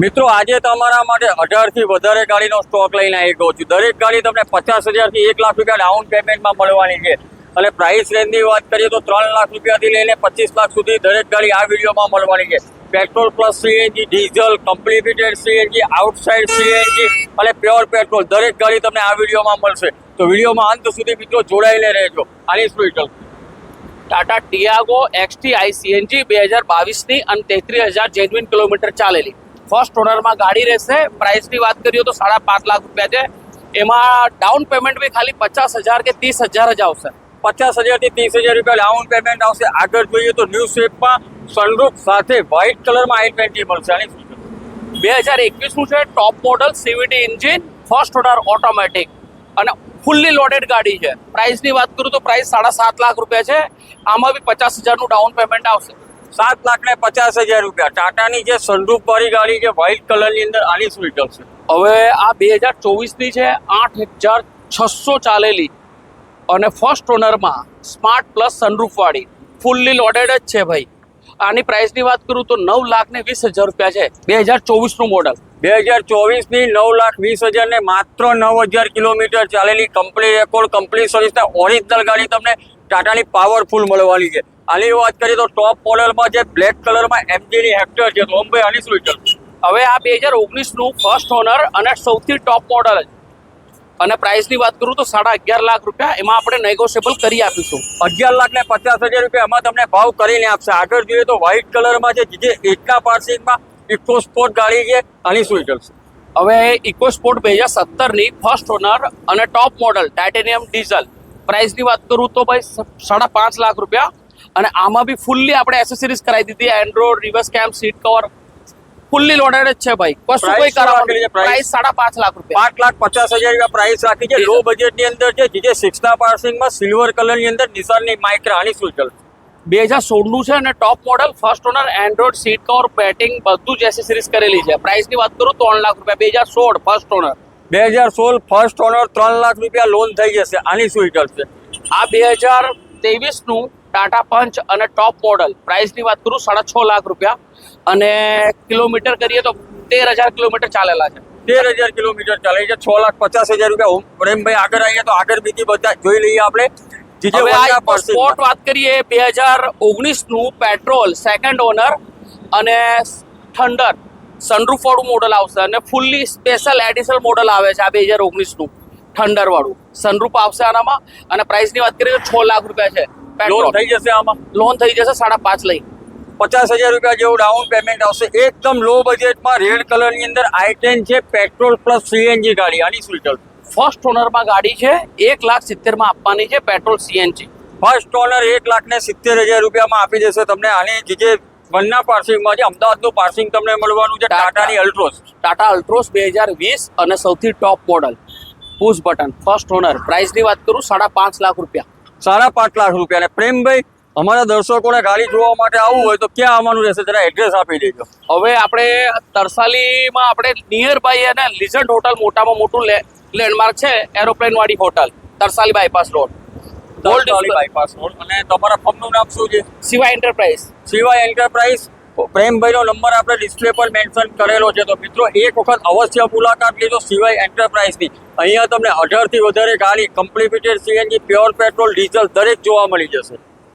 મિત્રો, આજે તમારા માટે અઢારથી વધારે ગાડીનો સ્ટોક લઈને આવી ગયો છું. દરેક ગાડી તમને પચાસ હજારથી એક લાખ રૂપિયા ડાઉન પેમેન્ટમાં મળવાની છે. અને પ્રાઇસ રેન્જની વાત કરીએ તો ત્રણ લાખ રૂપિયાથી લઈને પચીસ લાખ સુધી દરેક ગાડી આ વિડીયોમાં મળવાની છે. Petrol plus CNG diesel completed CNG outside CNG અને પ્યોર પેટ્રોલ દરેક ગાડી તમને આ વિડીયોમાં મળશે. તો વિડીયોમાં અંત સુધી મિત્રો જોડાઈને રહેજો. આની સ્પીટલ Tata Tiago X T I C N G બે હજાર બાવીસની અને તેત્રીસ હજાર જેન્યુઇન કિલોમીટર ચાલેલી. ફર્સ્ટ ઓનરમાં ગાડી રહેશે. પ્રાઇસની વાત કરીએ તો સાડા પાંચ લાખ રૂપિયા છે. એમાં ડાઉન પેમેન્ટ બી ખાલી પચાસ હજાર કે ત્રીસ હજાર જ આવશે. પચાસ હજારથી ત્રીસ હજાર રૂપિયા ડાઉન પેમેન્ટ આવશે. આગળ જોઈએ તો ન્યૂ શેપમાં સનરૂફ સાથે વ્હાઇટ કલરમાં આઈ ટ્વેન્ટી મળશે. આની સ્પીડ બે હજાર એકવીસનું છે top model CVT engine first owner automatic અને ફૂલ્લી લોડેડ ગાડી છે. પ્રાઇસની વાત કરું તો પ્રાઇસ સાડા સાત લાખ રૂપિયા છે. આમાં બી પચાસ હજારનું ડાઉન પેમેન્ટ આવશે. સાત લાખ ને પચાસ હજાર રૂપિયા. ટાટાની જે સનરૂફ વાળી ગાડી છે વ્હાઇટ કલરની અંદર આની સ્વીટ છે. હવે આ બે હજાર ચોવીસની છે, આઠ હજાર છસો ચાલેલી. અને ફર્સ્ટ ઓનરમાં સ્માર્ટ પ્લસ સનરૂફવાળી ફૂલ્લી લોડેડ જ છે ભાઈ. આની પ્રાઇસની વાત કરું તો નવ લાખ ને વીસ હજાર રૂપિયા છે, બે હજાર ચોવીસનું મોડલ બે હજાર ચોવીસની નવ લાખ વીસ હજાર ને માત્ર નવ હજાર કિલોમીટર ચાલેલી કંપની રેકોર્ડ કંપની સર્વિસના ઓરિજિનલ ગાડી તમને ટાટાની પાવરફુલ મળવાની છે. આની વાત કરીએ તો ટોપ મોડલમાં જે બ્લેક કલરમાં એમજીની હેક્ટર છે તો ભાઈ અનિસ સ્વીટ હવે આ બે હજાર ઓગણીસનું ફર્સ્ટ ઓનર અને સૌથી ટોપ મોડલ અને પ્રાઇસની વાત કરું તો સાડા અગિયાર લાખ રૂપિયા એમાં આપણે નેગોશિયેબલ કરી આપીશું. અગિયાર લાખ ને પચાસ હજાર રૂપિયા એમાં તમને ભાવ કરીને આપશે. આગળ જોઈએ તો વ્હાઇટ કલરમાં છે જે એકા પાર્સિંગમાં ઇકો સ્પોર્ટ ગાડી છે આની છે હવે ઇકો સ્પોર્ટ બે હજાર સત્તરની ફર્સ્ટ ઓનર અને ટોપ મોડલ ટાઇટેનિયમ ડીઝલ પ્રાઇસની વાત કરું તો ભાઈ સાડા પાંચ લાખ રૂપિયા અને આમાં બી ફૂલ્લી આપણે એસેસરીઝ કરાવી દીધી. Android reverse cam seat cover fully loaded જ છે ભાઈ. કશું કોઈ Price? પ્રાઇસ સાડા પાંચ લાખ રૂપિયા. પાંચ લાખ પચાસ હજાર રૂપિયા પ્રાઇસ રાખી છે. લો બજેટની અંદર છે જે સિક્સના પાર્સિંગમાં સિલ્વર કલરની અંદર નિશાનની માઇક્રા આની સુચલ બે હજાર સોળનું છે અને top model first owner Android seat cover batting બધું જ એસેસરીઝ કરેલી છે. પ્રાઇસની વાત કરું ત્રણ લાખ રૂપિયા. બે હજાર સોળ ફર્સ્ટ ઓનર બે હજાર સોળ ફર્સ્ટ ઓનર ત્રણ લાખ રૂપિયા લોન થઈ જશે. આની સ્વીટ છે? આ બે હજાર ત્રેવીસનું ટાટા પંચ અને ટોપ મોડલ. પ્રાઇસની વાત કરું સાડા છ લાખ રૂપિયા. અને કિલોમીટર કરીએ તો તેર હજાર કિલોમીટર ચાલેલા છે. તેર હજાર કિલોમીટર ચાલે છે. છ લાખ પચાસ હજાર રૂપિયા. પ્રેમભાઈ આગળ આવીએ તો આગળ બીજી બધા જોઈ લઈએ આપણે. સ્પોર્ટ વાત કરીએ બે હજાર ઓગણીસનું પેટ્રોલ સેકન્ડ ઓનર અને થંડર. સનરૂફ વાળું મોડલ આવશે અને ફૂલ્લી સ્પેશિયલ એડિશનલ મોડલ આવે છે આ બે હજાર ઓગણીસનું થંડરવાળું સનરૂફ આવશે આનામાં. અને પ્રાઇસની વાત કરીએ તો છ લાખ રૂપિયા છે. લોન થઈ જશે આમાં? લોન થઈ જશે સાડા પાંચ લઈ. પચાસ હજાર રૂપિયા જેવું ડાઉન પેમેન્ટ આવશે. એકદમ લો બજેટમાં રેડ કલરની અંદર આઈ ટેન છે પેટ્રોલ પ્લસ સીએનજી ગાડી. આની સ્વીટ ફર્સ્ટ ઓનરમાં ગાડી છે એક લાખ સિત્તેરમાં આપવાની છે પેટ્રોલ સીએનજી ફર્સ્ટ ઓનર એક લાખ ને સિત્તેર હજાર રૂપિયામાં આપી દેશે તમને. આની જે વનના પાર્સિંગમાં છે અમદાવાદનું પાર્સિંગ તમને મળવાનું છે ટાટાની અલ્ટ્રોસ ટાટા અલ્ટ્રોસ બે હજાર વીસ અને સૌથી top model push button first owner પ્રાઇસની વાત કરું સાડા પાંચ લાખ રૂપિયા. સાડા પાંચ લાખ રૂપિયા. અને પ્રેમભાઈ અમારા દર્શકોને ગાડી જોવા માટે આવવું હોય તો ક્યાં આવવાનું રહેશે? જરા એડ્રેસ આપી દેજો. હવે આપણે તરસાલીમાં આપણે નિયર બાય અને લિઝન્ટ હોટલ મોટામાં મોટું લેન્ડમાર્ક છે એરોપ્લેન વાળી hotel Tarsali bypass road Darshali bypass road અને તમારા ફર્મનું નામ શું છે? શિવાય એન્ટરપ્રાઇઝ શિવાય એન્ટરપ્રાઇઝ પ્રેમભાઈનો નંબર આપણે ડિસ્પ્લે પર મેન્શન કરેલો છે. તો મિત્રો, એક વખત અવશ્ય મુલાકાત લેજો સિવાય એન્ટરપ્રાઇઝની અહીંયા તમને અઢારથી વધારે ગાડી completed CNG pure petrol diesel દરેક જોવા મળી જશે.